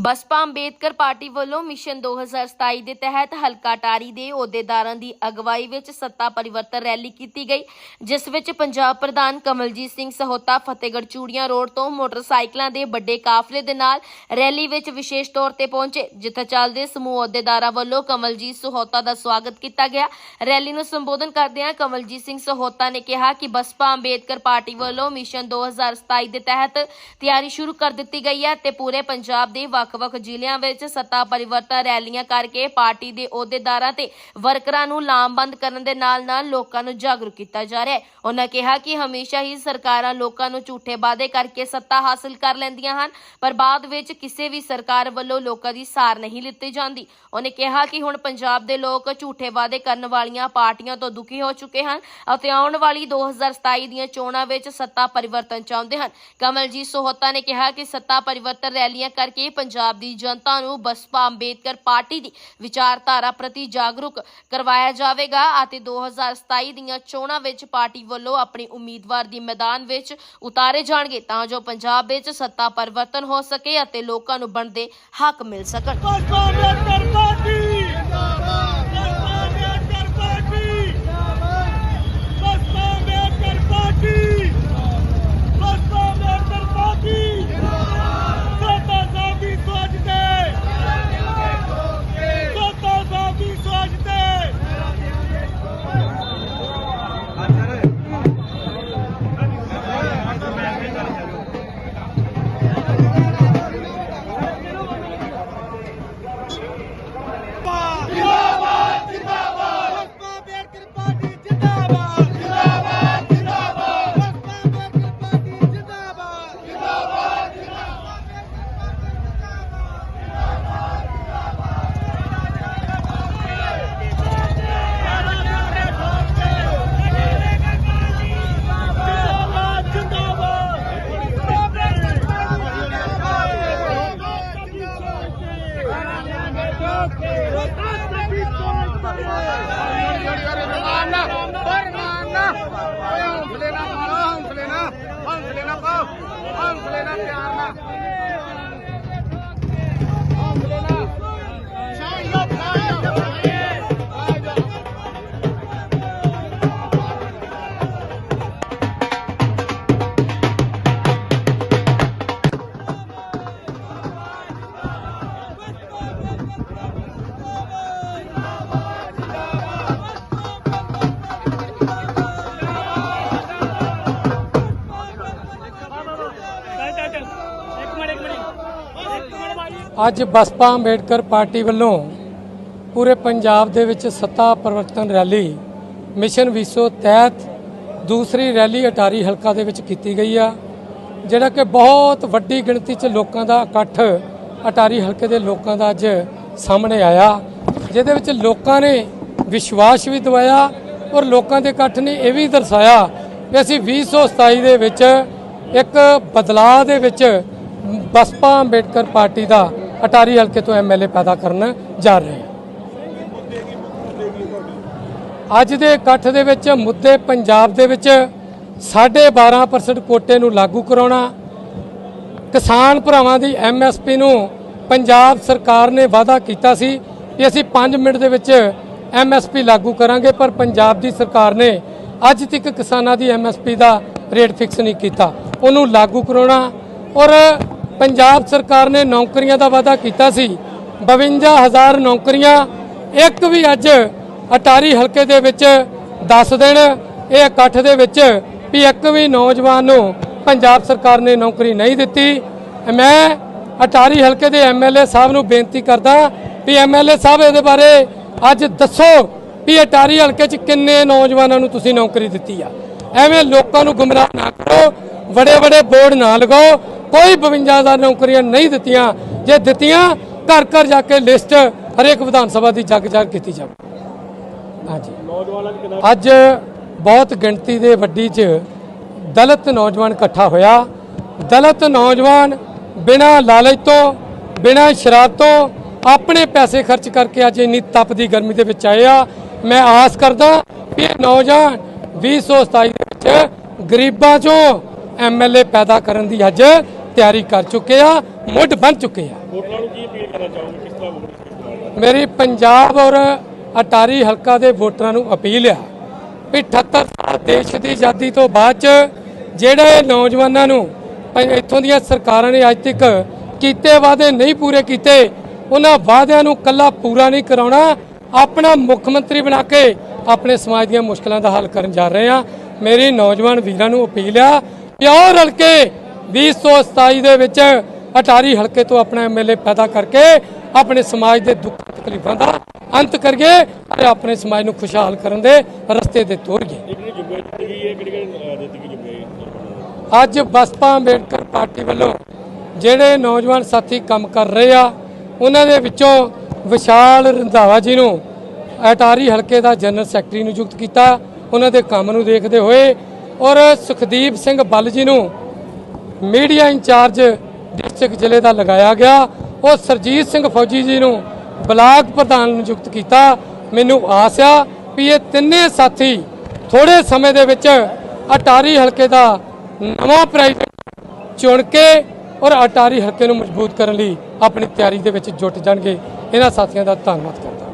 ਬਸਪਾ Ambedkar party ਵੱਲੋਂ mission 2027 ਦੇ ਤਹਿਤ ਹਲਕਾ ਟਾਰੀ ਦੇ ਅਹੁਦੇਦਾਰਾਂ ਦੀ ਅਗਵਾਈ ਵਿੱਚ ਸੱਤਾ ਪਰਿਵਰਤਨ ਰੈਲੀ ਕੀਤੀ ਗਈ, ਜਿਸ ਵਿੱਚ ਪੰਜਾਬ ਪ੍ਰਧਾਨ ਕਮਲਜੀਤ ਸਿੰਘ ਸਹੋਤਾ ਫਤਿਹਗੜ੍ਹ ਚੂੜੀਆਂ ਰੋਡ ਤੋਂ ਮੋਟਰਸਾਈਕਲਾਂ ਦੇ ਵੱਡੇ ਕਾਫਲੇ ਦੇ ਨਾਲ ਰੈਲੀ ਵਿੱਚ ਵਿਸ਼ੇਸ਼ ਤੌਰ ਤੇ ਪਹੁੰਚੇ, ਜਿੱਥੇ ਚੱਲਦੇ ਸਮੂਹ ਅਹੁਦੇਦਾਰਾਂ ਵੱਲੋਂ ਕਮਲਜੀਤ ਸਹੋਤਾ ਦਾ ਸਵਾਗਤ ਕੀਤਾ ਗਿਆ। ਰੈਲੀ ਨੂੰ ਸੰਬੋਧਨ ਕਰਦਿਆਂ ਕਮਲਜੀਤ ਸਿੰਘ ਸਹੋਤਾ ਨੇ ਕਿਹਾ ਕਿ ਬਸਪਾ ਅੰਬੇਦਕਰ ਪਾਰਟੀ ਵੱਲੋਂ ਮਿਸ਼ਨ 2027 ਦੇ ਤਹਿਤ ਤਿਆਰੀ ਸ਼ੁਰੂ ਕਰ ਦਿੱਤੀ ਗਈ ਹੈ ਤੇ ਪੂਰੇ ਪੰਜਾਬ ਦੇ ਵੱਖ ਵੱਖ-ਵੱਖ ਜ਼ਿਲ੍ਹਿਆਂ ਵਿੱਚ ਸੱਤਾ ਪਰਿਵਰਤਨ ਰੈਲੀਆਂ ਕਰਕੇ ਪਾਰਟੀ ਦੇ ਅਹੁਦੇਦਾਰਾਂ ਤੇ ਵਰਕਰਾਂ ਨੂੰ ਲਾਮਬੰਦ ਕਰਨ ਦੇ ਨਾਲ-ਨਾਲ ਲੋਕਾਂ ਨੂੰ ਜਾਗਰੂਕ ਕੀਤਾ ਜਾ ਰਿਹਾ ਹੈ। ਉਹਨਾਂ ਕਿਹਾ ਕਿ ਹਮੇਸ਼ਾ ਹੀ ਸਰਕਾਰਾਂ ਲੋਕਾਂ ਨੂੰ ਝੂਠੇ ਵਾਅਦੇ ਕਰਕੇ ਸੱਤਾ ਹਾਸਲ ਕਰ ਲੈਂਦੀਆਂ ਹਨ, ਪਰ ਬਾਅਦ ਵਿੱਚ ਕਿਸੇ ਵੀ ਸਰਕਾਰ ਵੱਲੋਂ ਲੋਕਾਂ ਦੀ ਸਾਰ ਨਹੀਂ ਲਿੱਤੀ ਜਾਂਦੀ। ਉਹਨੇ ਕਿਹਾ ਕਿ ਹੁਣ ਪੰਜਾਬ ਦੇ ਲੋਕ ਝੂਠੇ ਵਾਅਦੇ ਕਰਨ ਵਾਲੀਆਂ ਪਾਰਟੀਆਂ ਤੋਂ ਦੁਖੀ ਹੋ ਚੁੱਕੇ ਹਨ ਅਤੇ ਆਉਣ ਵਾਲੀ 2027 ਦੀਆਂ ਚੋਣਾਂ ਵਿੱਚ ਸੱਤਾ ਪਰਿਵਰਤਨ ਚਾਹੁੰਦੇ ਹਨ। ਕਮਲਜੀਤ ਸੋਹਤਾ ਨੇ ਕਿਹਾ ਕਿ ਸੱਤਾ ਪਰਿਵਰਤਨ ਰੈਲੀਆਂ ਕਰਕੇ ਪੰਜਾਬ ਪੰਜਾਬ ਦੀ ਜਨਤਾ ਨੂੰ ਬਸਪਾ ਅੰਬੇਦਕਰ ਪਾਰਟੀ ਦੀ ਵਿਚਾਰਧਾਰਾ ਪ੍ਰਤੀ ਜਾਗਰੂਕ ਕਰਵਾਇਆ ਜਾਵੇਗਾ ਅਤੇ 2027 ਦੀਆਂ ਚੋਣਾਂ ਵਿੱਚ ਪਾਰਟੀ ਵੱਲੋਂ ਆਪਣੇ ਉਮੀਦਵਾਰ ਦੀ ਮੈਦਾਨ ਵਿੱਚ ਉਤਾਰੇ ਜਾਣਗੇ ਤਾਂ ਜੋ ਪੰਜਾਬ ਵਿੱਚ ਸੱਤਾ ਪਰਿਵਰਤਨ ਹੋ ਸਕੇ ਅਤੇ ਲੋਕਾਂ ਨੂੰ ਬਣਦੇ ਹੱਕ ਮਿਲ ਸਕਣ। ਹੌਸਲੇ ਨਾਲ ਪਿਆਰ ਅੱਜ ਬਸਪਾ ਅੰਬੇਡਕਰ ਪਾਰਟੀ ਵੱਲੋਂ ਪੂਰੇ ਪੰਜਾਬ ਦੇ ਵਿੱਚ ਸੱਤਾ ਪਰਿਵਰਤਨ ਰੈਲੀ, ਮਿਸ਼ਨ 200 ਤਹਿਤ ਦੂਸਰੀ ਰੈਲੀ ਅਟਾਰੀ ਹਲਕਾ ਦੇ ਵਿੱਚ ਕੀਤੀ ਗਈ ਆ, ਜਿਹੜਾ ਕਿ ਬਹੁਤ ਵੱਡੀ ਗਿਣਤੀ 'ਚ ਲੋਕਾਂ ਦਾ ਇਕੱਠ ਅਟਾਰੀ ਹਲਕੇ ਦੇ ਲੋਕਾਂ ਦਾ ਅੱਜ ਸਾਹਮਣੇ ਆਇਆ, ਜਿਹਦੇ ਵਿੱਚ ਲੋਕਾਂ ਨੇ ਵਿਸ਼ਵਾਸ ਵੀ ਦਵਾਇਆ ਔਰ ਲੋਕਾਂ ਦੇ ਇਕੱਠ ਨੇ ਇਹ ਵੀ ਦਰਸਾਇਆ ਕਿ ਅਸੀਂ 2027 ਦੇ ਵਿੱਚ ਇੱਕ ਬਦਲਾਅ ਦੇ ਵਿੱਚ ਬਸਪਾ ਅੰਬੇਡਕਰ ਪਾਰਟੀ ਦਾ ਅਟਾਰੀ ਹਲਕੇ ਤੋਂ ਐਮਐਲਏ ਪੈਦਾ ਕਰਨ ਜਾ ਰਹੇ ਹਾਂ। ਅੱਜ ਦੇ ਇਕੱਠ ਦੇ ਵਿੱਚ ਮੁੱਦੇ ਪੰਜਾਬ ਦੇ ਵਿੱਚ 12.5% ਕੋਟੇ ਨੂੰ ਲਾਗੂ ਕਰਾਉਣਾ, ਕਿਸਾਨ ਭਰਾਵਾਂ ਦੀ ਐਮਐਸਪੀ ਨੂੰ ਪੰਜਾਬ ਸਰਕਾਰ ਨੇ ਵਾਅਦਾ ਕੀਤਾ ਸੀ ਕਿ ਅਸੀਂ 5 ਮਿੰਟ ਦੇ ਵਿੱਚ ਐਮਐਸਪੀ ਲਾਗੂ ਕਰਾਂਗੇ, ਪਰ ਪੰਜਾਬ ਦੀ ਸਰਕਾਰ ਨੇ ਅੱਜ ਤੱਕ ਕਿਸਾਨਾਂ ਦੀ ਐਮਐਸਪੀ ਦਾ ਰੇਟ ਫਿਕਸ ਨਹੀਂ ਕੀਤਾ। ਉਹਨੂੰ ਲਾਗੂ ਕਰਾਉਣਾ ਔਰ ਪੰਜਾਬ ਸਰਕਾਰ ਨੇ ਨੌਕਰੀਆਂ ਦਾ ਵਾਅਦਾ ਕੀਤਾ ਸੀ। 52000 ਨੌਕਰੀਆਂ, ਇੱਕ ਵੀ ਅੱਜ ਅਟਾਰੀ ਹਲਕੇ ਦੇ ਵਿੱਚ ਦੱਸ ਦੇਣ ਇਹ ਇਕੱਠ ਦੇ ਵਿੱਚ ਵੀ ਇੱਕ ਵੀ ਨੌਜਵਾਨ ਨੂੰ ਪੰਜਾਬ ਸਰਕਾਰ ਨੇ ਨੌਕਰੀ ਨਹੀਂ ਦਿੱਤੀ। ਮੈਂ ਅਟਾਰੀ ਹਲਕੇ ਦੇ ਐਮਐਲਏ ਸਾਹਿਬ ਨੂੰ ਬੇਨਤੀ ਕਰਦਾ ਵੀ ਐਮਐਲਏ ਸਾਹਿਬ ਇਹਦੇ ਬਾਰੇ ਅੱਜ ਦੱਸੋ ਵੀ ਅਟਾਰੀ ਹਲਕੇ 'ਚ ਕਿੰਨੇ ਨੌਜਵਾਨਾਂ ਨੂੰ ਤੁਸੀਂ ਨੌਕਰੀ ਦਿੱਤੀ ਆ। ਐਵੇਂ ਲੋਕਾਂ ਨੂੰ ਗੁੰਮਰਾਹ ਨਾ ਕਰੋ ਬੜੇ ਬੜੇ ਬੋਰਡ ਨਾ ਲਗਾਓ ਕੋਈ 52000 ਨੌਕਰੀਆਂ ਨਹੀਂ ਦਿੱਤੀਆਂ। ਜੇ ਦਿੱਤੀਆਂ, ਘਰ ਘਰ ਜਾ ਕੇ ਲਿਸਟ ਹਰੇਕ ਵਿਧਾਨ ਸਭਾ ਦੀ ਜਗ ਜੱਗ ਕੀਤੀ ਜਾਵੇ। ਹਾਂਜੀ। ਅੱਜ ਬਹੁਤ ਗਿਣਤੀ ਦੇ ਵੱਡੀ 'ਚ ਦਲਿਤ ਨੌਜਵਾਨ ਇਕੱਠਾ ਹੋਇਆ। ਦਲਿਤ ਨੌਜਵਾਨ ਬਿਨਾਂ ਲਾਲਚ ਤੋਂ, ਬਿਨਾਂ ਸ਼ਰਾਬ ਤੋਂ ਆਪਣੇ ਪੈਸੇ ਖਰਚ ਕਰਕੇ ਅੱਜ ਇੰਨੀ ਤਪਦੀ ਗਰਮੀ ਦੇ ਵਿੱਚ ਆਏ ਆ। ਮੈਂ ਆਸ ਕਰਦਾ ਵੀ ਇਹ ਨੌਜਵਾਨ 2027 ਦੇ ਵਿੱਚ ਗਰੀਬਾਂ ਚੋਂ ਐਮਐਲਏ ਪੈਦਾ ਕਰਨ ਦੀ ਅੱਜ ਤਿਆਰੀ ਕਰ ਚੁੱਕੇ ਆ ਮੁੱਢ ਬਣ ਚੁੱਕੇ ਆ। ਵੋਟਰਾਂ ਨੂੰ ਕੀ ਅਪੀਲ ਕਰਨਾ ਚਾਹੋਗੇ? ਕਿਸ ਤਰ੍ਹਾਂ ਵੋਟ ਇਸਤੇਮਾਲ ਮੇਰੀ ਪੰਜਾਬ ਔਰ ਅਟਾਰੀ ਹਲਕਾ ਦੇ ਵੋਟਰਾਂ ਨੂੰ ਅਪੀਲ ਆ ਵੀ 78 ਸਾਲ ਦੇਸ਼ ਦੀ ਆਜ਼ਾਦੀ ਤੋਂ ਬਾਅਦ ਚ ਜਿਹੜੇ ਨੌਜਵਾਨਾਂ ਨੂੰ ਇੱਥੋਂ ਦੀਆਂ ਸਰਕਾਰਾਂ ਨੇ ਅੱਜ ਤੱਕ ਕੀਤੇ ਵਾਅਦੇ ਨਹੀਂ ਪੂਰੇ ਕੀਤੇ ਉਹਨਾਂ ਵਾਅਦਿਆਂ ਨੂੰ ਕੱਲਾ ਪੂਰਾ ਨਹੀਂ ਕਰਾਉਣਾ ਆਪਣਾ ਮੁੱਖ ਮੰਤਰੀ ਬਣਾ ਕੇ ਆਪਣੇ ਸਮਾਜ ਦੀਆਂ ਮੁਸ਼ਕਲਾਂ ਦਾ ਹੱਲ ਕਰਨ ਜਾ ਰਹੇ ਆ। ਮੇਰੀ ਨੌਜਵਾਨ ਵੀਰਾਂ ਨੂੰ ਅਪੀਲ ਆ ਆਓ ਰਲ ਕੇ 2027 ਦੇ ਵਿੱਚ ਅਟਾਰੀ ਹਲਕੇ ਤੋਂ ਆਪਣਾ ਐਮਐਲਏ ਪੈਦਾ ਕਰਕੇ ਆਪਣੇ ਸਮਾਜ ਦੇ ਦੁੱਖ ਤਕਲੀਫਾਂ ਦਾ ਅੰਤ ਕਰੀਏ ਅਤੇ ਆਪਣੇ ਸਮਾਜ ਨੂੰ ਖੁਸ਼ਹਾਲ ਕਰਨ ਦੇ ਰਸਤੇ ਤੇ ਤੋਰੀਏ। ਅੱਜ ਬਸਪਾ ਅੰਬੇਡਕਰ ਪਾਰਟੀ ਵੱਲੋਂ ਜਿਹੜੇ ਨੌਜਵਾਨ ਸਾਥੀ ਕੰਮ ਕਰ ਰਹੇ ਆ ਉਹਨਾਂ ਦੇ ਵਿੱਚੋਂ ਵਿਸ਼ਾਲ ਰੰਧਾਵਾ ਜੀ ਨੂੰ ਅਟਾਰੀ ਹਲਕੇ ਦਾ ਜਨਰਲ ਸੈਕਟਰੀ ਨਿਯੁਕਤ ਕੀਤਾ। ਉਹਨਾਂ ਦੇ ਕੰਮ ਨੂੰ ਦੇਖਦੇ ਹੋਏ ਔਰ ਸੁਖਦੀਪ ਸਿੰਘ ਬੱਲ ਜੀ ਨੂੰ ਮੀਡੀਆ ਇੰਚਾਰਜ ਡਿਸਟ੍ਰਿਕਟ ਜ਼ਿਲ੍ਹੇ ਦਾ ਲਗਾਇਆ ਗਿਆ। ਉਹ ਸਰਜੀਤ ਸਿੰਘ ਫੌਜੀ ਜੀ ਨੂੰ ਬਲਾਕ ਪ੍ਰਧਾਨ ਨਿਯੁਕਤ ਕੀਤਾ। ਮੈਨੂੰ ਆਸ ਆ ਵੀ ਇਹ ਤਿੰਨੇ ਸਾਥੀ ਥੋੜੇ ਸਮੇਂ ਦੇ ਵਿੱਚ ਅਟਾਰੀ ਹਲਕੇ ਦਾ ਨਵਾਂ ਪ੍ਰਾਈਵੇਟ ਚੁਣ ਕੇ ਔਰ ਅਟਾਰੀ ਹਲਕੇ ਨੂੰ ਮਜ਼ਬੂਤ ਕਰਨ ਲਈ ਆਪਣੀ ਤਿਆਰੀ ਦੇ ਵਿੱਚ ਜੁਟ ਜਾਣਗੇ। ਇਹਨਾਂ ਸਾਥੀਆਂ ਦਾ ਧੰਨਵਾਦ ਕਰਦਾ